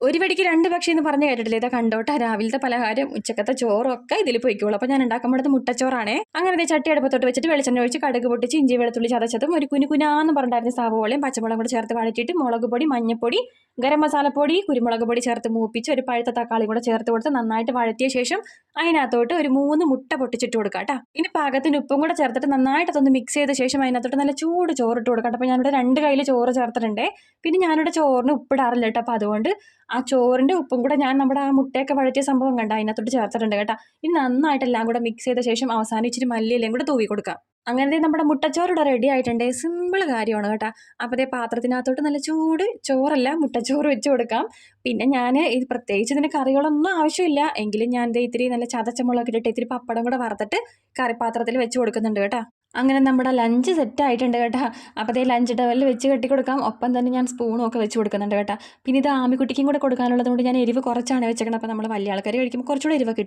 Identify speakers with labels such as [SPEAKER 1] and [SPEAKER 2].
[SPEAKER 1] ഒരു വടിക്ക് രണ്ട് പക്ഷി എന്ന് പറഞ്ഞ് കേട്ടിട്ടില്ല? ഇതാ കണ്ടോട്ടെ രാവിലത്തെ പലഹാരം ഉച്ചക്കത്തെ ചോറും ഒക്കെ ഇതിൽ പോയിക്കോളൂ. അപ്പോൾ ഞാൻ ഉണ്ടാക്കുമ്പോഴത്തെ മുട്ടച്ചോറാണ്. അങ്ങനെ ചട്ടി അടുപ്പത്തോട്ട് വെച്ചിട്ട് വെളിച്ചെണ്ണ ഒഴിച്ച് കടുക് പൊട്ടിച്ച് ഇഞ്ചി വെളുത്തുള്ളി ചതച്ചതും ഒരു കുനു കുനാന്ന് പറഞ്ഞിട്ടായിരുന്നു സവോളയും പച്ചമുളകും കൂടെ ചേർത്ത് വഴറ്റിയിട്ട് മുളക് പൊടി മഞ്ഞപ്പൊടി ഗരം മസാലപ്പൊടി കുരുമുളക് പൊടി ചേർത്ത് മൂപ്പിച്ച് ഒരു പഴുത്ത തക്കാളി കൂടെ ചേർത്ത് കൊടുത്ത് നന്നായിട്ട് വഴറ്റിയ ശേഷം അതിനകത്തോട്ട് ഒരു മൂന്ന് മുട്ട പൊട്ടിച്ചിട്ട് കൊടുക്കുക കേട്ടോ. ഇനി പാകത്തിന് ഉപ്പും കൂടെ ചേർത്തിട്ട് നന്നായിട്ട് അതൊന്ന് മിക്സ് ചെയ്ത ശേഷം അതിനകത്തോട്ട് നല്ല ചൂട് ചോറ് ഇട്ട് കൊടുക്കാം അപ്പോൾ ഞാനിവിടെ രണ്ട് കയ്യിൽ ചോറ് ചേർത്തിട്ടുണ്ട്. പിന്നെ ഞാനിവിടെ ചോറിന് ഉപ്പിടാറില്ല കേട്ടോ. അപ്പോൾ അതുകൊണ്ട് ആ ചോറിന്റെ ഉപ്പും കൂടെ ഞാൻ നമ്മുടെ ആ മുട്ടയൊക്കെ വഴറ്റിയ സംഭവം കണ്ട? അതിനകത്തോട്ട് ചേർത്തിട്ടുണ്ട് കേട്ടോ. ഇനി നന്നായിട്ട് എല്ലാം കൂടെ മിക്സ് ചെയ്ത ശേഷം അവസാനം ഇച്ചിരി മല്ലിയിലയും കൂടെ തൂവി കൊടുക്കാം. അങ്ങനെ നമ്മുടെ മുട്ടച്ചോറ് ഇവിടെ റെഡി ആയിട്ടുണ്ട്. സിമ്പിൾ കാര്യമാണ് കേട്ടോ. അപ്പോൾ പാത്രത്തിനകത്തോട്ട് നല്ല ചൂട് ചോറല്ല മുട്ടച്ചോറ് വെച്ച് കൊടുക്കാം. പിന്നെ ഞാൻ ഇത് പ്രത്യേകിച്ച് ഇതിന് കറികളൊന്നും ആവശ്യമില്ല. എങ്കിലും ഞാൻ ദേ ഇത്തിരി നല്ല ചതച്ച മുളക് ഇട്ടിട്ട് ഇത്തിരി പപ്പടം കൂടെ വറുത്തിട്ട് കറിപ്പാത്രത്തിൽ വെച്ച് കൊടുക്കുന്നുണ്ട് കേട്ടോ. അങ്ങനെ നമ്മുടെ ലഞ്ച് സെറ്റ് ആയിട്ടുണ്ട് കേട്ടോ. അപ്പോൾ അതേ ലഞ്ച് ടവലിൽ വെച്ച് കെട്ടി കൊടുക്കാം. ഒപ്പം തന്നെ ഞാൻ സ്പൂണും ഒക്കെ വെച്ച് കൊടുക്കുന്നുണ്ട് കേട്ടോ. പിന്നെ ഇത് ആമിക്കുട്ടിക്കും കൂടെ കൊടുക്കാനുള്ളത് കൊണ്ട് ഞാൻ എരിവ് കുറച്ചാണ് വെച്ചേക്കണം അപ്പോൾ നമ്മൾ വലിയ ആൾക്കാർ കഴിക്കുമ്പോൾ കുറച്ചുകൂടെ എരിവ് കിട്ടും